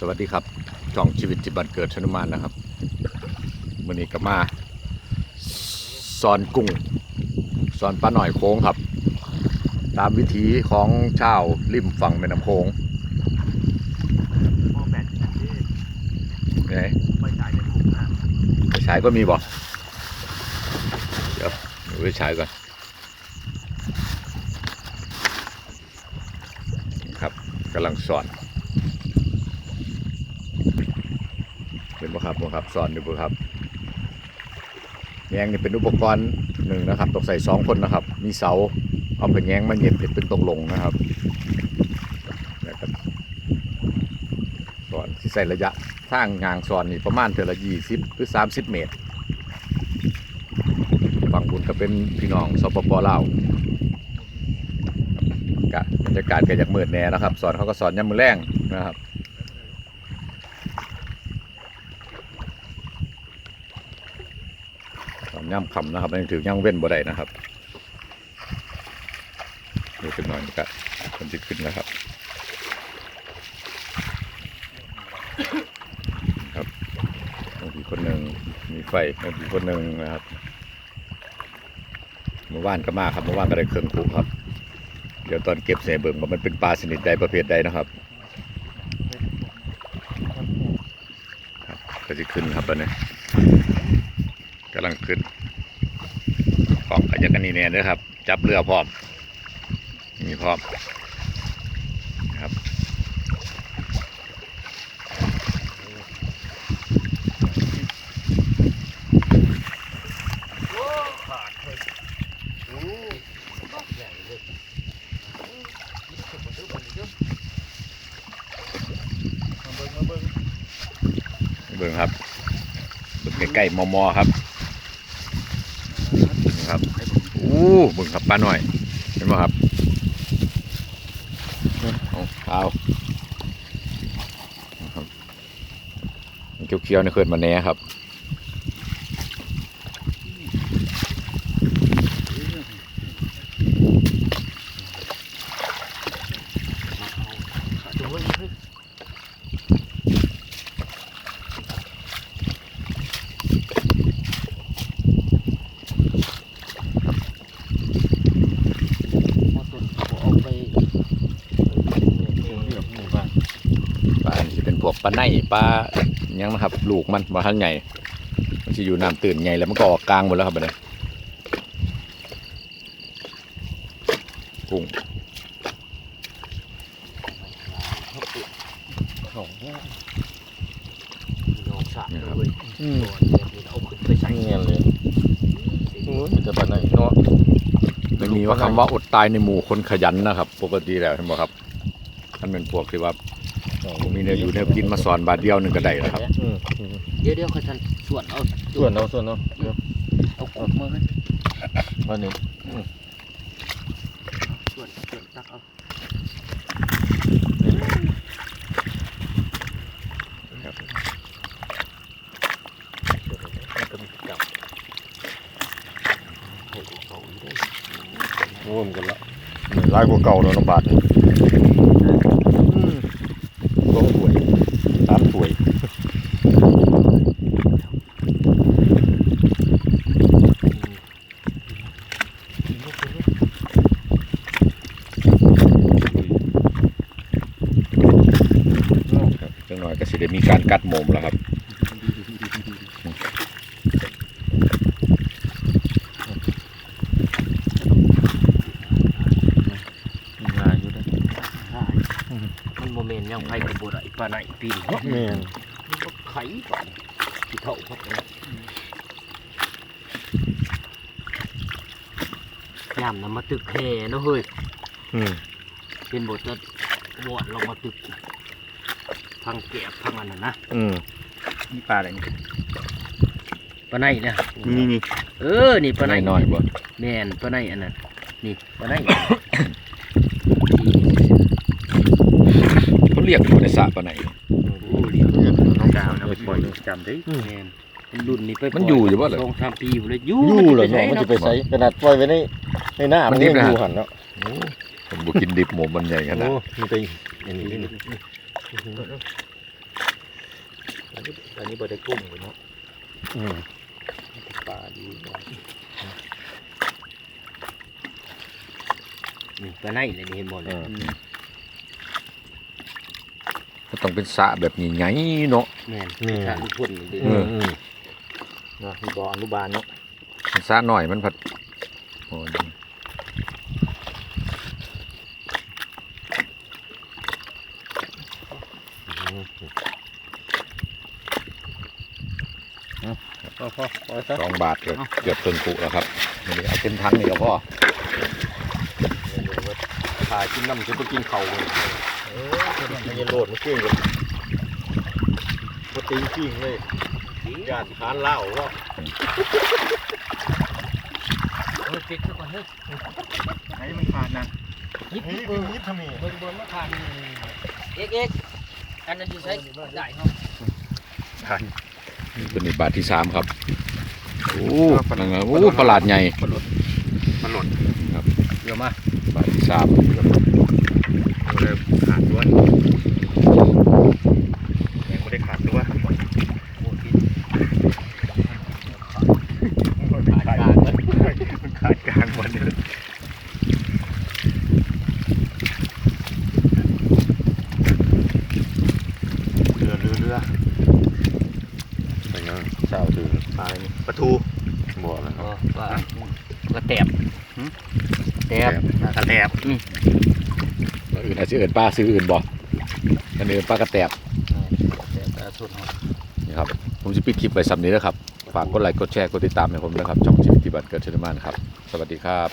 สวัสดีครับช่องชีวิตจิตบันเกิดชนุมานนะครับวันนี้ก็มาสอนกุ้งสอนปลาหน่อยโค้งครับ ตามวิถีของชาวริมฝั่งแม่น้ำโค้งหม้อแบตที่ไงไฟฉายในถุงน้ไปฉายก็มีบ่เดี๋ยวเดี๋ยวไปฉายก่อนครับกำลังสอนเป็น บ่ครับบ่ครับสอนอยู่บ่ครับแยงนี่เป็นอุปกรณ์หนึ่งนะครับต้องใส่สองคนนะครับ มีเสาเอาเป็นแยงมาเหยียบเป็นเป็นตรงลงนะครับแล้วก็สอนที่ใส่ระยะทางงางสอนนี่ประมาณเท่าละยี่สิบหรือสามสิบเมตรฝั่งบุญก็เป็นพี่น้องสปปลาวบรรยากาศก็อยากมืดแน่นะครับ สอนเขาก็สอนยามมือแรงนะครับ ตอน ย่ำคำนะครับยังถือย่างเว้นบ่ได้นะครับดูขึ้นหน่อยนะครับมันจะขึ้นนะครับ ครับบางทีคนหนึ่งมีไฟบางทีคนหนึ่งนะครับเมื่อวานก็มาครับเมื่อวานก็ได้เครื่องคุครับ เดี๋ยวตอนเก็บเสเบิ่งว่ามันเป็นปลาชนิดใดประเภทใดนะครับครับก็จะขึ้นครับตอนนี้กำลังขึ้น พร้อมกันจะกันนี่เนี่ยด้วยครับ จับเรือพร้อมมีพร้อมครับเบิ่งครับเบิ่งใกล้ๆมอมอๆครับนี่ครับ อู้เบิ่งครับปลาหน่อยเห็นไหมครับเอาเอาครับเขียวๆนี่เคยมาแน่ครับ ขาดตัวเฮ้ย พอต้นเขาเอาไปเรียบหมู่บ้าน ปลาที่เป็นพวกปลาไนปลาหยังนะครับ ลูกมันมาทันใหญ่มันจะอยู่น้ำตื่นใหญ่แล้วมันก็ออกกลางหมดแล้วครับบัดนี้กุ้งเขาน้องสาดเลยอืมตัวเดี๋ยวเอาขึ้นไปใส่เงียนเลยโอ้ยมันจะไปไหนเนาะไม่มีว่าคำว่าอดตายในหมู่คนขยันนะครับ ปกติแล้วเห็นไหมครับท่านเป็นพวกที่ว่า มีเนื้ออยู่เนื้อกินมาสอนบาทเดียวหนึงก็ได้แล้วครับอืมเดี๋ยวเดี๋ยวค่อยทันส่วนเอาส่วนเอาส่วนเอาเดี๋ยวเอากบมือให้วันนี้ส่วนส่วนตักเอามันก็มีจับให้เขาอีกได้รวมกันละร้ายกว่าเก่าแล้วน้องบาท อืม สองถ้วยสามถ้วยครับ จังหน่อยก็สิได้มีการกัดหมมแล้วครับมันโมเมนยังไฟกระโดดไอ้ปลาไหนปีนเนาะแม่นก็ไข่ก่อนที่เท่าพวกนี้ยามน้ำมาตึกแห่เนาะเฮ้ยอืมเป็นบทจะบวอดลงมาตึก พังแกบพังอันนั้นนะอืมนี่ปลาอะไรนี่ปลาไหนเนี่ยนี่นี่เออนี่ปลาไหนน้อยๆบ่แม่นปลาไหนอันนั้นนี่ปลาไหนเขาเรียกอยู่ในสระปะไหนโอ้เดี๋ยวเรียกน้องดาดาววนะนะไปไปปปล่ล่ออยยจำได้อืมแม่นมันรุ่นนี้ไปมันอยู่อยู่บ่เหรอสองสามปีอยู่เลยอยู่ยู่เหรอมัเนาะมันจะจะไปไปใช้ใส่ขนาดปล่อยไว้ในในหน้ามัมันนดิยับงนะอยู่หันเนาะผมบ่กินดิบหมูมันใหญ่ขนาดโอ้มีแต่อย่างนี้นี่ อันนี้อันนี้บ่ได้กุ้งเลยเนาะอืมปลาดีกว่านี่ปลาในเลยนี่เห็นบ่เลยก็ต้องเป็นสระแบบนี้ไงเนาะแม่นนี่ถ้าลูกพ่นนี่ดิเอออืมเนาะมีบ่ออนุบาลเนาะสระหน่อยมันผัดโอ้ย พอพอพอซะ สองบาทเกือบเกือบต้นปุแล้วครับนี่เอาเต็มทั้งนี่ก็พอเดี๋ยวว่าถ่ายกินน้ำจะไปกินเข่าเลยเออมันยังโหลดมันเก่งเลยปตีจริงเลยยานทานเหล้าว่าเฮ้ยปิดซะก่อนเฮ้ยให้มันขาดนะยิบเฮ้ยเออยิบทำไมเบิ่งบนมาทานเอ็กเอ็กอันนั้นอยู่ใช้ได้เนาะ เป็นอีกบาทที่สามครับโอ้นั่นไงโอ้ประหลาดใหญ่มันหล่นเยอะมากบาทที่สามเลยขาดด้วยยังไม่ได้ขาดตัว โอ้ปิด ขาดกลางมันขาดกลางหมดเลยเรือเรือเรือ ไปเนาะเช้าถึงปลานี่ปลาทูบ่อแล้วคอ๋รัอบปลากระแตบแตบกระแตบแล้วอื่นอาจจะเอื่นป้าซื้ออื่นบ่อันนี้เอิ้นป้ากระแตบแต่ปลาสุดนี่ครับผมจะปิดคลิปไปสำนี้แล้วครับฝากกดไลค์กดแชร์กดติดตามให้ผมด้วยครับช่องชีวิตที่บัตรเกิดชนมานครับสวัสดีครับ